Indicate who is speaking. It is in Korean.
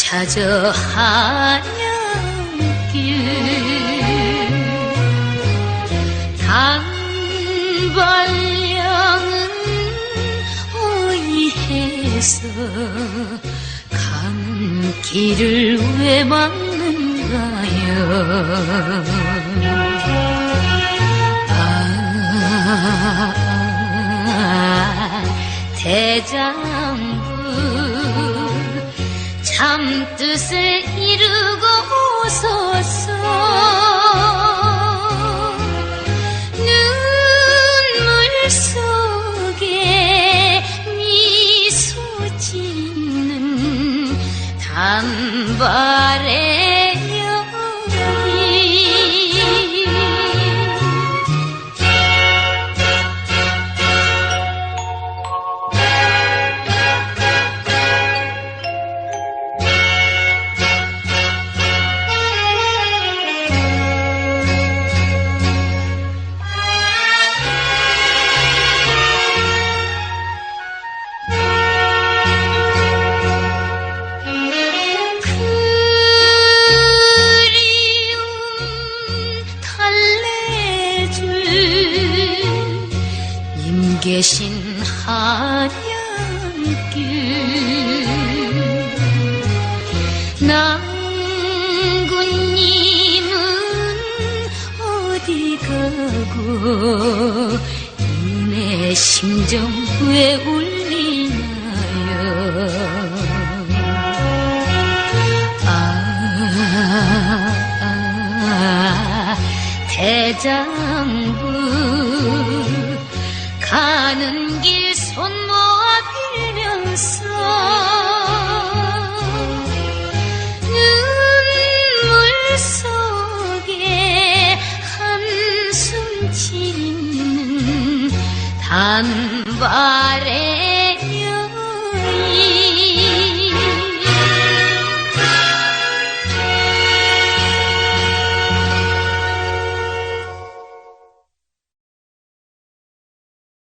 Speaker 1: 찾아 하얀길 단발령은 어이해서 가는 길을 왜 막는가요 아, 대장부 참 뜻을 이루고서서 눈물 속에 미소 짓는 단발의 계신 한양길 낭군님은 어디 가고 님의 심정 왜 울리나요? 아, 대장부 가는 길 손 모아 빌면서 눈물 속에 한숨 짓는 단발의